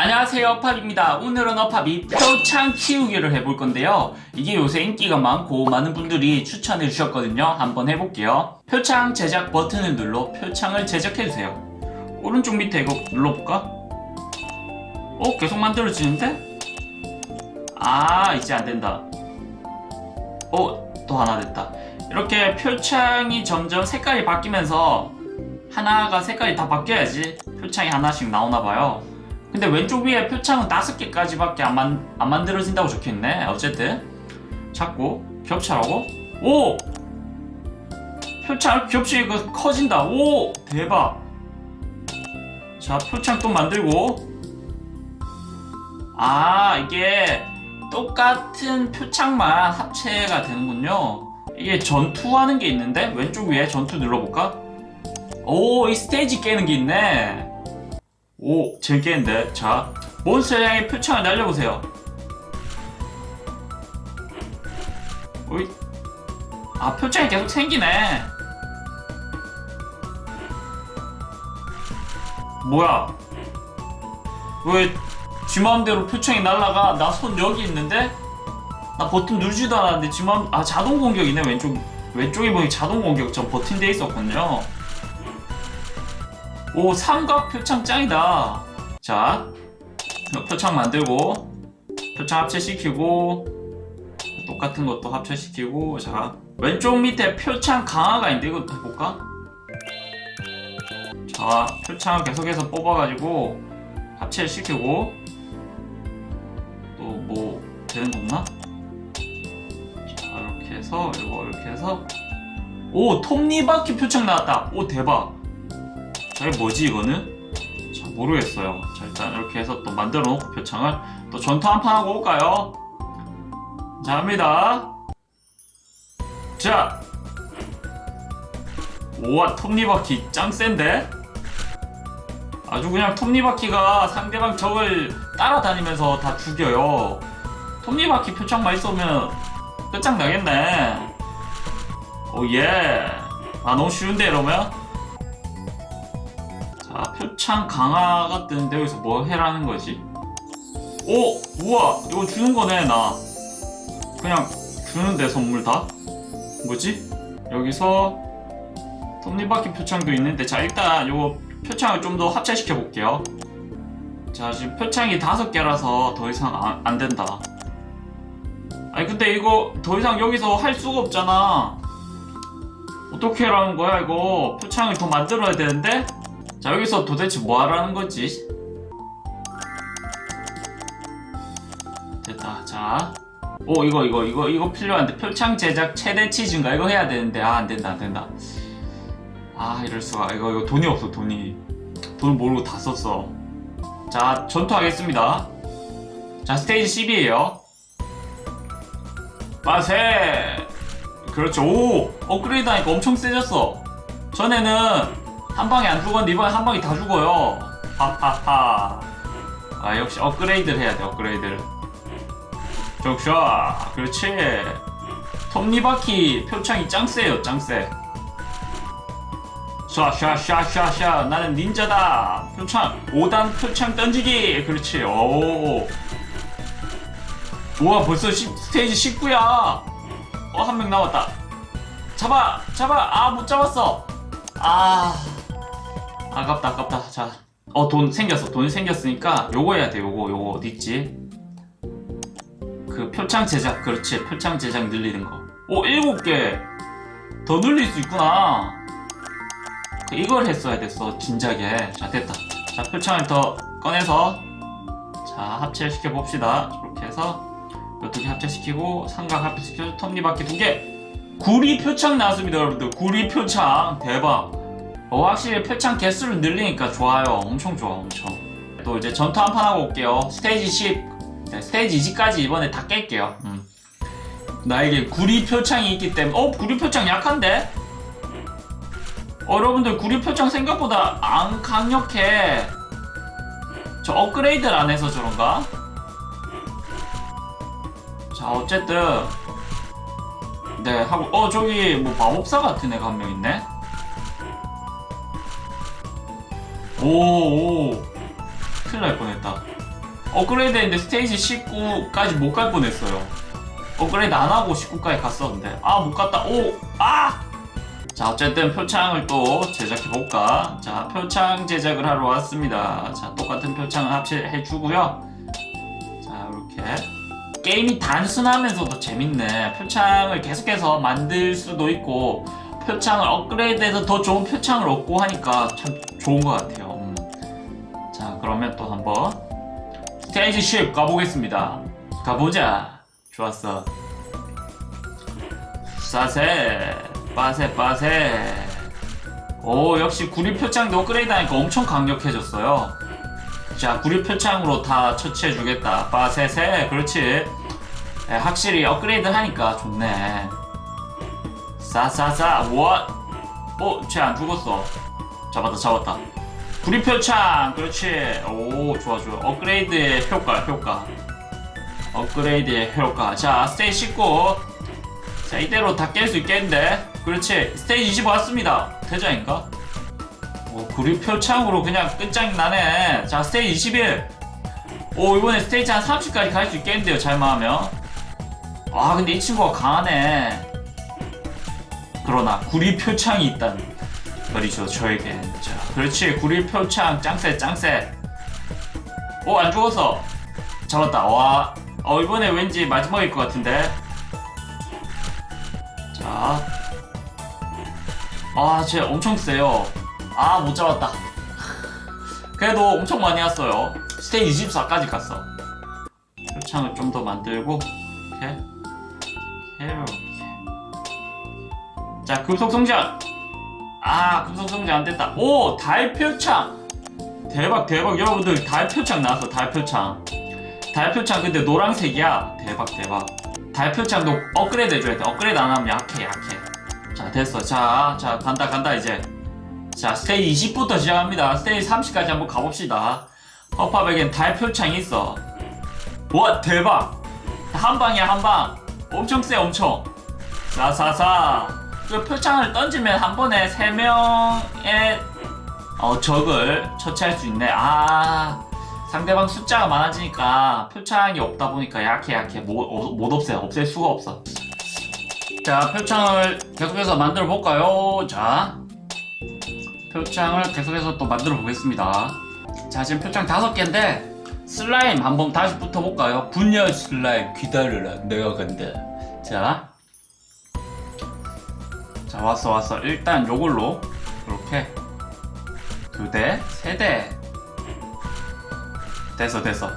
안녕하세요 어팝입니다 오늘은 어팝이 표창 키우기를 해볼 건데요 이게 요새 인기가 많고 많은 분들이 추천해 주셨거든요 한번 해볼게요 표창 제작 버튼을 눌러 표창을 제작해주세요 오른쪽 밑에 이거 눌러볼까? 어? 계속 만들어지는데? 아 이제 안된다 어? 또 하나 됐다 이렇게 표창이 점점 색깔이 바뀌면서 하나가 색깔이 다 바뀌어야지 표창이 하나씩 나오나봐요 근데 왼쪽 위에 표창은 다섯 개까지밖에 안, 만, 안 만들어진다고 적혀있네. 어쨌든 자꾸 겹쳐라고? 오! 표창 겹치니까 커진다. 오! 대박. 자 표창 또 만들고 아 이게 똑같은 표창만 합체가 되는군요. 이게 전투하는 게 있는데 왼쪽 위에 전투 눌러볼까? 오 이 스테이지 깨는 게 있네. 오 재밌겠는데? 자 몬스터 향의 표창을 날려보세요. 오이? 아 표창이 계속 생기네. 뭐야? 왜 쥐마음대로 표창이 날라가? 나 손 여기 있는데? 나 버튼 누르지도 않았는데 쥐마음 아 자동 공격이네 왼쪽. 왼쪽에 보니 자동 공격 저 버튼 돼 있었군요 오 삼각 표창 짱이다 자 표창 만들고 표창 합체시키고 똑같은 것도 합체시키고 자 왼쪽 밑에 표창 강화가 있는데 이거 해볼까? 자 표창을 계속해서 뽑아가지고 합체시키고 또 뭐 되는 거 없나? 자 이렇게 해서 이거 이렇게 해서 오 톱니바퀴 표창 나왔다 오 대박 저게 뭐지 이거는? 잘 모르겠어요. 자 일단 이렇게 해서 또 만들어 놓고 표창을 또 전투 한 판 하고 올까요? 자 합니다. 자 우와 톱니바퀴 짱 센데? 아주 그냥 톱니바퀴가 상대방 적을 따라다니면서 다 죽여요. 톱니바퀴 표창만 있으면 끝장나겠네. 오예. 아 너무 쉬운데 이러면? 자, 표창 강화가 뜨는데 여기서 뭐 해라는 거지? 오! 우와! 이거 주는 거네, 나. 그냥 주는데, 선물 다? 뭐지? 여기서 톱니바퀴 표창도 있는데, 자, 일단 요거 표창을 좀 더 합체시켜 볼게요. 자, 지금 표창이 다섯 개라서 더 이상 안, 안 된다. 아니, 근데 이거 더 이상 여기서 할 수가 없잖아. 어떻게 하라는 거야, 이거? 표창을 더 만들어야 되는데? 자 여기서 도대체 뭐 하라는 거지? 됐다. 자오 이거 이거 이거 이거 필요한데 표창 제작 최대치 증가? 이거 해야 되는데. 아 안된다 안된다. 아 이럴 수가. 이거 이거 돈이 없어 돈이. 돈 모르고 다 썼어. 자 전투하겠습니다. 자 스테이지 10이에요. 빠세! 그렇죠. 오! 업그레이드 하니까 엄청 세졌어. 전에는 한 방에 안 죽었는데 이번에 한 방에 다 죽어요. 하하하. 아 역시 업그레이드를 해야 돼 업그레이드를. 적샤 그렇지. 톱니바퀴 표창이 짱 세요 짱 세. 샤샤샤샤샤 나는 닌자다. 표창 5단 표창 던지기 그렇지. 오. 우와 벌써 시, 스테이지 19야. 어 한명 남았다. 잡아 잡아 아 못 잡았어. 아. 아깝다 아깝다. 자 어 돈 생겼어. 돈 생겼으니까 요거 해야 돼 요거. 요거 어딨지? 그 표창 제작 그렇지. 표창 제작 늘리는 거오 일곱 개더 늘릴 수 있구나. 그 이걸 했어야 됐어 진작에. 자 됐다. 자 표창을 더 꺼내서 자 합체시켜 봅시다. 이렇게 해서 이두 개 합체시키고 삼각 합체시켜서 톱니바퀴 두개. 구리 표창 나왔습니다 여러분들. 구리 표창. 대박 어, 확실히 표창 개수를 늘리니까 좋아요. 엄청 좋아, 엄청. 또 이제 전투 한 판 하고 올게요. 스테이지 10, 네, 스테이지 20까지 이번에 다 깰게요. 음. 나에게 구리 표창이 있기 때문에, 어, 구리 표창 약한데? 어, 여러분들 구리 표창 생각보다 안 강력해. 저 업그레이드를 안 해서 저런가? 자, 어쨌든. 네, 하고, 어, 저기 뭐 마법사 같은 애가 한 명 있네? 오, 오. 큰일 날 뻔했다. 업그레이드 했는데 스테이지 19까지 못 갈 뻔했어요. 업그레이드 안 하고 19까지 갔었는데 아 못 갔다. 오 아. 자 어쨌든 표창을 또 제작해 볼까. 자 표창 제작을 하러 왔습니다. 자 똑같은 표창을 합체해 주고요. 자 이렇게 게임이 단순하면서도 재밌네. 표창을 계속해서 만들 수도 있고 표창을 업그레이드해서 더 좋은 표창을 얻고 하니까 참 좋은 것 같아요. 그러면 또 한번 스테이지 10 가보겠습니다. 가보자. 좋았어. 싸세 빠세 빠세. 오 역시 구리 표창도 업그레이드 하니까 엄청 강력해졌어요. 자 구리 표창으로 다 처치해주겠다. 빠세세 그렇지. 예, 확실히 업그레이드 하니까 좋네. 싸싸싸 워. 어, 쟤 안 죽었어. 잡았다 잡았다. 구리 표창 그렇지. 오 좋아 좋아. 업그레이드의 효과 효과. 업그레이드의 효과. 자 스테이지 19. 자 이대로 다 깰 수 있겠는데. 그렇지. 스테이지 20 왔습니다. 대장인가? 오 구리 표창으로 그냥 끝장이 나네. 자 스테이지 21. 오 이번에 스테이지 한 30까지 갈 수 있겠는데요 잘만 하면. 아 근데 이 친구가 강하네. 그러나 구리 표창이 있다는 말이죠 저에게. 자 그렇지 구리 표창 짱세 짱세. 오 안 죽었어. 잡았다. 와. 어 이번에 왠지 마지막일 것 같은데. 자. 아, 쟤 엄청 세요. 아, 못 잡았다. 그래도 엄청 많이 왔어요. 스테이지 24까지 갔어. 표창을 좀 더 만들고, 이렇게. 이렇게. 자, 급속 성장! 아, 급속 성장 안 됐다. 오! 달표창! 대박, 대박. 여러분들, 달표창 나왔어, 달표창. 달표창 근데 노란색이야. 대박, 대박. 달표창도 업그레이드 해줘야 돼. 업그레이드 안 하면 약해, 약해. 자, 됐어. 자, 자, 간다, 간다, 이제. 자, 스테이지 20부터 시작합니다. 스테이지 30까지 한번 가봅시다. 허팝에겐 달표창이 있어. 와, 대박! 한 방이야, 한 방. 엄청 세, 엄청. 사사사. 그 표창을 던지면 한 번에 세 명의 어, 적을 처치할 수 있네. 아, 상대방 숫자가 많아지니까 표창이 없다 보니까 약해, 약해. 못, 어, 못 없애. 없앨 수가 없어. 자, 표창을 계속해서 만들어 볼까요? 자, 표창을 계속해서 또 만들어 보겠습니다. 자, 지금 표창 다섯 개인데 슬라임 한번 다시 붙어 볼까요? 분열 슬라임 기다려라, 내가 간다. 자, 자 왔어 왔어. 일단 요걸로 이렇게 두 대, 세 대. 됐어 됐어.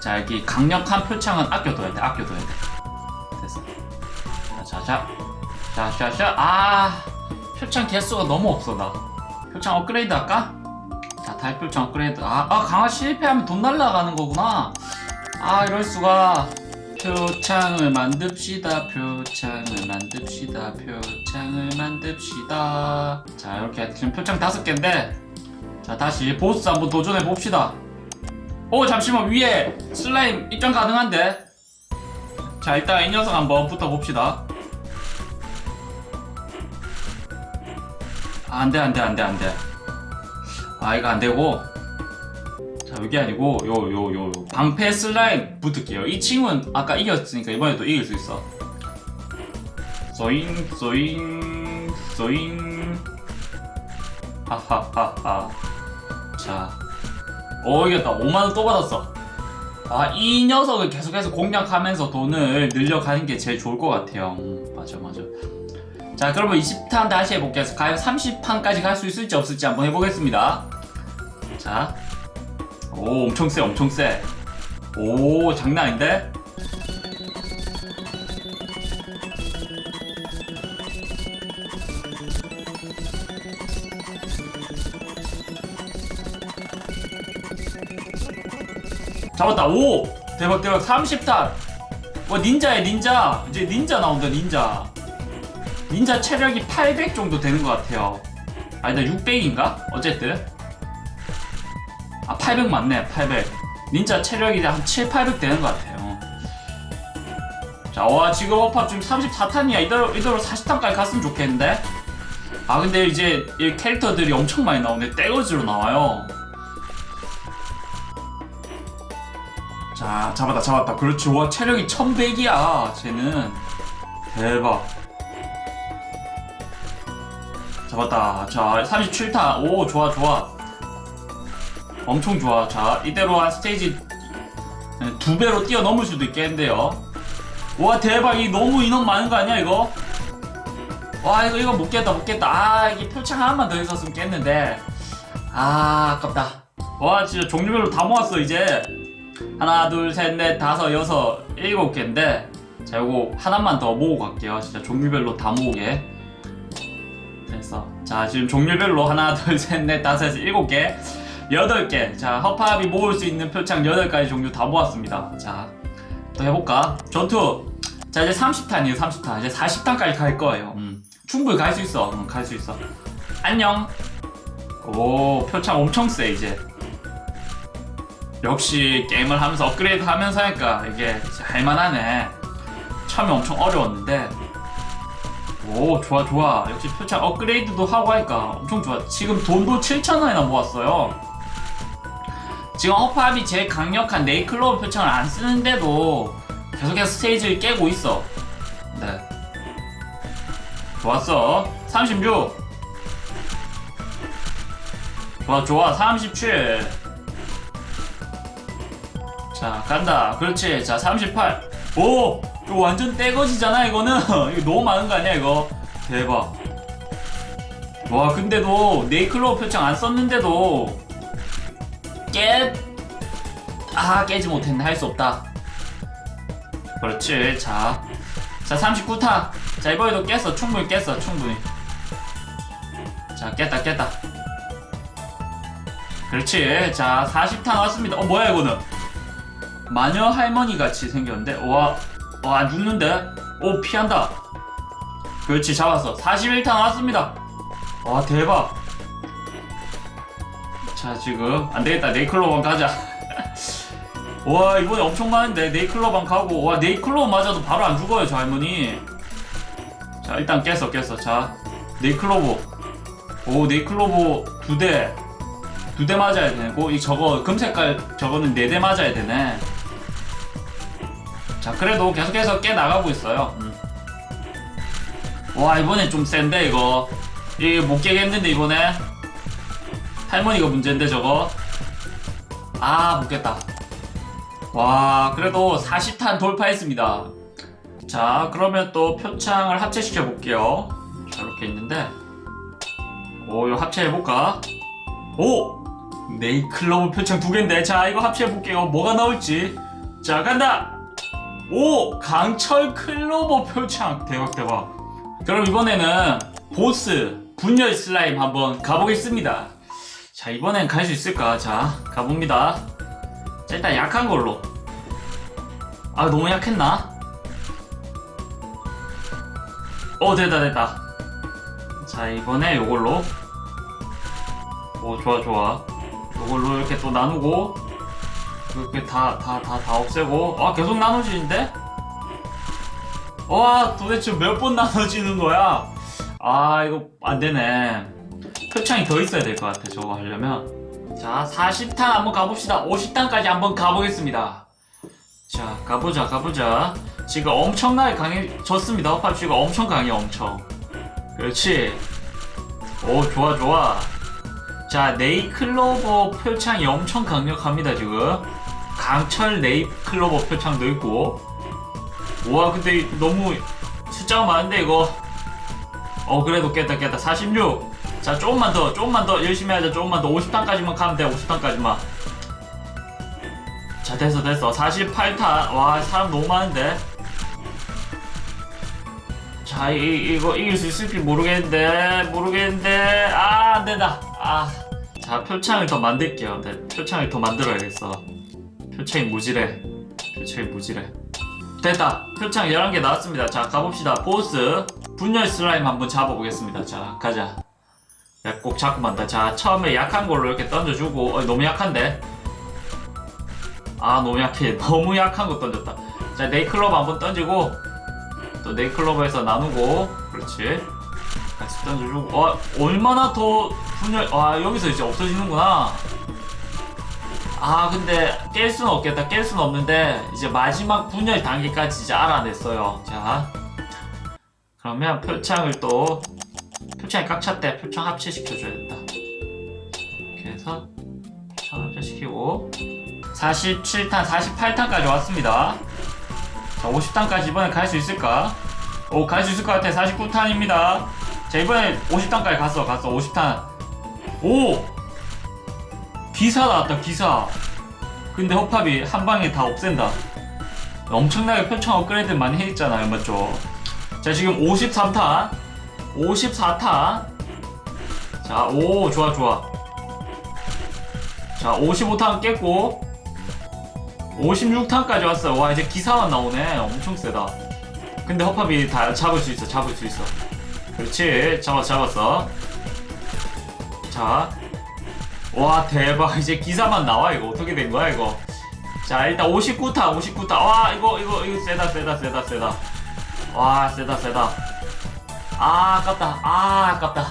자 여기 강력한 표창은 아껴둬야 돼, 아껴둬야 돼. 됐어. 자 자 자 자 자 자 아 표창 개수가 너무 없어 나 표창 업그레이드 할까? 자 달표창 업그레이드 아, 아 강화 실패하면 돈 날라가는 거구나 아 이럴 수가 표창을 만듭시다 표창을 만듭시다 표창을 만듭시다. 자 이렇게 지금 표창 다섯 개인데 자 다시 보스 한번 도전해 봅시다. 오 잠시만 위에 슬라임 입장 가능한데? 자 일단 이 녀석 한번 붙어 봅시다. 아, 안돼 안돼 안돼 안돼. 아 이거 안되고 자 여기 아니고 요 요 요 방패 슬라임 붙을게요 이 친구는 아까 이겼으니까 이번에도 이길 수 있어 쏘잉 쏘잉 쏘잉 하하하하 자 오 이겼다 5만 원 또 받았어 아, 이 녀석을 계속해서 공략하면서 돈을 늘려가는 게 제일 좋을 것 같아요. 음, 맞아, 맞아. 자, 그러면 20판 다시 해볼게요. 과연 30판까지 갈 수 있을지 없을지 한번 해보겠습니다. 자. 오, 엄청 세, 엄청 세. 오, 장난 아닌데? 잡았다. 오! 대박, 대박. 30탄. 와, 닌자야, 닌자. 이제 닌자 나온다, 닌자. 닌자 체력이 800 정도 되는 것 같아요. 아니다, 600인가? 어쨌든. 아, 800 맞네, 800. 닌자 체력이 한 7, 800 되는 것 같아요. 자, 와, 지금 어팝 지금 34탄이야. 이대로, 이대로 40탄까지 갔으면 좋겠는데? 아, 근데 이제 이 캐릭터들이 엄청 많이 나오는데 떼거지로 나와요. 자 잡았다 잡았다 그렇지 와 체력이 1100이야 쟤는 대박 잡았다 자 37탄 오 좋아 좋아 엄청 좋아. 자 이대로 한 스테이지 두 배로 뛰어넘을 수도 있겠는데요. 와 대박. 이 너무 인원 많은 거 아니야 이거? 와 이거 이거 못 깼다 못 깼다. 아 이게 표창 하나만 더 있었으면 깼는데. 아 아깝다. 와 진짜 종류별로 다 모았어 이제. 하나 둘 셋 넷 다섯 여섯 일곱 개인데. 자 요거 하나만 더 모으고 갈게요. 진짜 종류별로 다 모으게. 됐어. 자 지금 종류별로 하나 둘 셋 넷 다섯 여섯 일곱 개 여덟 개자 허팝이 모을 수 있는 표창 여덟 가지 종류 다 모았습니다. 자 또 해볼까? 전투! 자 이제 30탄이에요 30탄. 이제 40탄까지 갈 거예요. 음. 충분히 갈 수 있어. 음, 갈수 있어. 안녕. 오 표창 엄청 세 이제. 역시 게임을 하면서 업그레이드 하면서 하니까 이게 할만하네. 처음에 엄청 어려웠는데. 오 좋아 좋아. 역시 표창 업그레이드도 하고 하니까 엄청 좋아. 지금 돈도 7천원이나 모았어요 지금 허팝이 제일 강력한 네이클로버 표창을 안 쓰는데도 계속해서 스테이지를 깨고 있어. 네. 좋았어. 36 좋아 좋아. 37 자 간다. 그렇지. 자 38. 오! 이거 완전 떼거지잖아 이거는. 이거 너무 많은 거 아니야 이거? 대박. 와 근데도 네이클로버 표창 안 썼는데도 깨... 아 깨지 못했네. 할 수 없다. 그렇지. 자. 자 39타. 자 이번에도 깼어. 충분히 깼어. 충분히. 자 깼다 깼다. 그렇지. 자 40타 나왔습니다. 어 뭐야 이거는? 마녀 할머니 같이 생겼는데? 와와안 죽는데? 오 피한다. 그렇지 잡았어. 41타 나왔습니다. 와 대박 자 지금. 안되겠다. 네이클로ban 가자. 와 이번에 엄청 많은데. 네이클로ban 가고. 와 네이클로 맞아도 바로 안 죽어요 저 할머니. 자 일단 깼어 깼어. 자 네이클로보 오 네이클로보 두대. 두 대 맞아야 되고 이 저거 금색깔 저거는 네 대 맞아야 되네. 자 그래도 계속해서 깨 나가고 있어요. 음. 와 이번에 좀 센데 이거. 이게 못 깨겠는데 이번에 할머니가 문제인데 저거? 아 못겠다. 와 그래도 40탄 돌파했습니다. 자 그러면 또 표창을 합체시켜 볼게요. 자 이렇게 있는데. 오 이거 합체해볼까? 오! 네이클로브 표창 두 개인데. 자 이거 합체해볼게요. 뭐가 나올지. 자 간다! 오! 강철 클로버 표창. 대박 대박. 그럼 이번에는 보스 분열 슬라임 한번 가보겠습니다 자 이번엔 갈 수 있을까? 자 가봅니다. 자 일단 약한 걸로. 아 너무 약했나? 어 됐다 됐다. 자 이번에 요걸로. 오 좋아 좋아. 요걸로 이렇게 또 나누고 이렇게 다 다 다 다 없애고. 아 계속 나눠지는데? 와 도대체 몇 번 나눠지는 거야? 아 이거 안 되네 표창이 더 있어야 될 것 같아 저거 하려면. 자 40탄 한번 가봅시다. 50탄까지 한번 가보겠습니다. 자 가보자 가보자. 지금 엄청나게 강해졌습니다. 허팝씨가 엄청 강해 엄청. 그렇지. 오 좋아 좋아. 자 네이클로버 표창이 엄청 강력합니다 지금. 강철 네이클로버 표창도 있고. 와 근데 너무 숫자가 많은데 이거. 어 그래도 깼다 깼다. 46 자 조금만 더 조금만 더 열심히 하자. 조금만 더 50탄까지만 가면 돼 50탄까지만. 자 됐어 됐어. 48탄 와 사람 너무 많은데. 자 이, 이거 이길 수 있을지 모르겠는데 모르겠는데. 아 안된다. 아자 표창을 더 만들게요. 네, 표창을 더 만들어야겠어. 표창이 무지래. 표창이 무지래. 됐다. 표창 11개 나왔습니다. 자 가봅시다. 보스. 분열 슬라임 한번 잡아보겠습니다. 자 가자 야, 꼭 잡고 만다. 자 처음에 약한 걸로 이렇게 던져주고 어, 너무 약한데? 아 너무 약해. 너무 약한 거 던졌다. 자 네이클로버 한번 던지고 또 네이클로버에서 나누고 그렇지. 같이 던져주고. 어 얼마나 더 분열 아 여기서 이제 없어지는구나. 아 근데 깰 수는 없겠다. 깰 수는 없는데 이제 마지막 분열 단계까지 이제 알아냈어요. 자 그러면 표창을 또 표창이 꽉 찼대. 표창 합체시켜줘야 된다. 이렇게 해서 표창 합체시키고 47탄 48탄까지 왔습니다. 자 50탄까지 이번에 갈 수 있을까? 오 갈 수 있을 것 같아. 49탄입니다. 자 이번에 50탄까지 갔어. 갔어. 50탄. 오! 기사 나왔다. 기사. 근데 호팝이 한 방에 다 없앤다. 엄청나게 표창 업그레이드 많이 해있잖아요. 맞죠? 자 지금 53탄 54탄 자 오 좋아 좋아. 자 55탄 깼고 56탄까지 왔어. 와 이제 기사만 나오네. 엄청 세다. 근데 허팝이 다 잡을 수 있어 잡을 수 있어. 그렇지. 잡았 잡았어. 자 와 대박. 이제 기사만 나와 이거. 어떻게 된 거야 이거? 자 일단 59타 59타. 와 이거 이거 이거 세다 세다 세다 세다. 와 세다 세다 아 아깝다. 아 아깝다.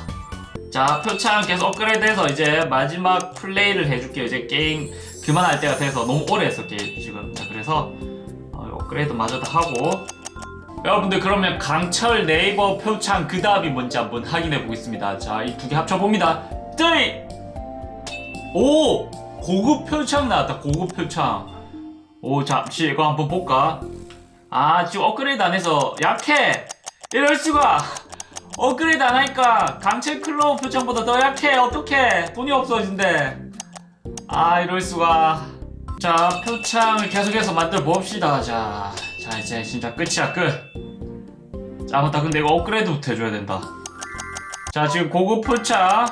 자 표창 계속 업그레이드해서 이제 마지막 플레이를 해줄게요. 이제 게임 그만할 때가 돼서 너무 오래 했어 게임 지금. 자, 그래서 어, 업그레이드 마저 다 하고. 여러분들 그러면 강철 네이버 표창 그 다음이 뭔지 한번 확인해 보겠습니다. 자 이 두 개 합쳐봅니다. 3 오! 고급 표창 나왔다 고급 표창. 오 잠시 이거 한번 볼까? 아 지금 업그레이드 안 해서 약해! 이럴 수가 업그레이드 안 하니까 강철 클로우 표창보다 더 약해. 어떡해. 돈이 없어진대. 아 이럴 수가. 자 표창을 계속해서 만들어 봅시다. 자, 자 이제 진짜 끝이야 끝자 맞다. 근데 이거 업그레이드부터 해줘야 된다. 자 지금 고급 표창.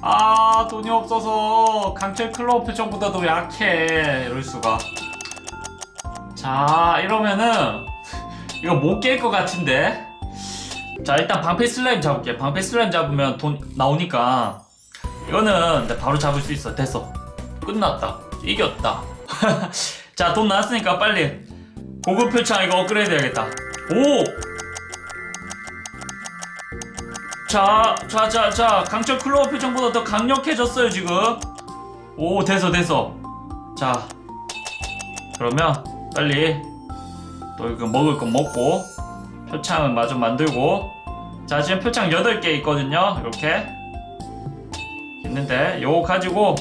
아 돈이 없어서 강철 클로우 표정보다도 약해. 이럴 수가. 자 이러면은 이거 못 깰 것 같은데 자 일단 방패 슬라임 잡을게. 방패 슬라임 잡으면 돈 나오니까 이거는 내 바로 잡을 수 있어. 됐어. 끝났다. 이겼다. 자 돈 나왔으니까 빨리 고급 표창 이거 업그레이드 해야겠다. 오! 자, 자, 자, 자, 강철 클로버 표정보다 더 강력해졌어요, 지금. 오, 됐어, 됐어. 자, 그러면 빨리 또 이거 먹을 거 먹고 표창을 마저 만들고 자, 지금 표창 8개 있거든요, 이렇게. 있는데, 요거 가지고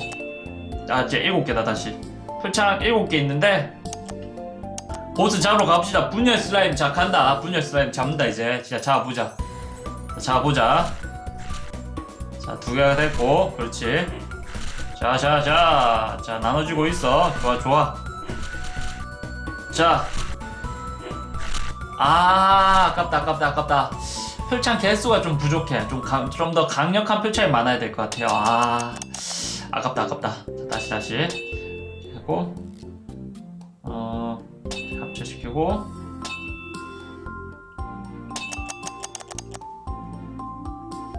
자, 이제 7개다, 다시. 표창 7개 있는데 보스 잡으러 갑시다. 분열 슬라임, 자, 간다. 분열 슬라임 잡는다, 이제. 진짜 잡아보자. 자 보자 자 두 개가 됐고 그렇지 자자자 자 나눠주고 있어 좋아 좋아 자 아 아깝다 아깝다 아깝다. 표창 개수가 좀 부족해. 좀좀 더 강력한 표창이 많아야 될 것 같아요. 아 아깝다 아깝다. 자, 다시 다시. 하고 어 합체시키고.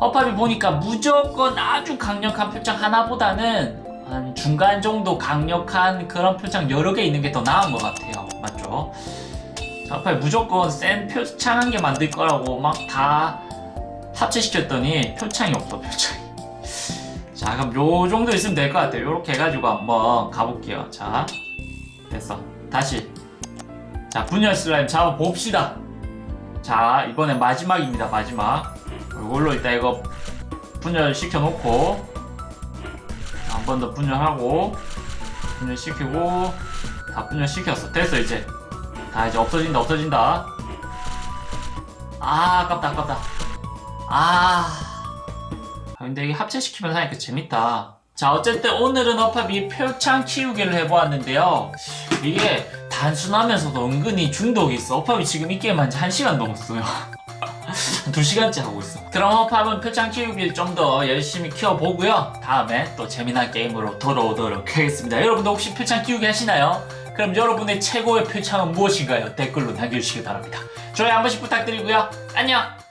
허팝이 보니까 무조건 아주 강력한 표창 하나보다는 한 중간 정도 강력한 그런 표창 여러 개 있는 게 더 나은 것 같아요. 맞죠? 자, 허팝이 무조건 센 표창 한 개 만들 거라고 막 다 합체시켰더니 표창이 없어, 표창이. 자, 그럼 요 정도 있으면 될 것 같아요. 요렇게 해가지고 한번 가볼게요. 자, 됐어. 다시. 자, 분열 슬라임 잡아 봅시다. 자, 이번에 마지막입니다, 마지막. 이걸로 일단 이거 분열 시켜 놓고 한 번 더 분열하고 분열 시키고 다 분열 시켰어 됐어 이제 다 이제 없어진다 없어진다 아 아깝다 아깝다 아 아, 근데 이게 합체시키면서 하니까 재밌다 자 어쨌든 오늘은 어팝이 표창 키우기를 해보았는데요 이게 단순하면서도 은근히 중독이 있어 어팝이 지금 이 게임 한지 1시간 넘었어요 2시간째 하고 있어. 그럼 허팝은 표창 키우기를 좀 더 열심히 키워보고요. 다음에 또 재미난 게임으로 돌아오도록 하겠습니다. 여러분도 혹시 표창 키우기 하시나요? 그럼 여러분의 최고의 표창은 무엇인가요? 댓글로 남겨주시기 바랍니다. 좋아요 한 번씩 부탁드리고요. 안녕!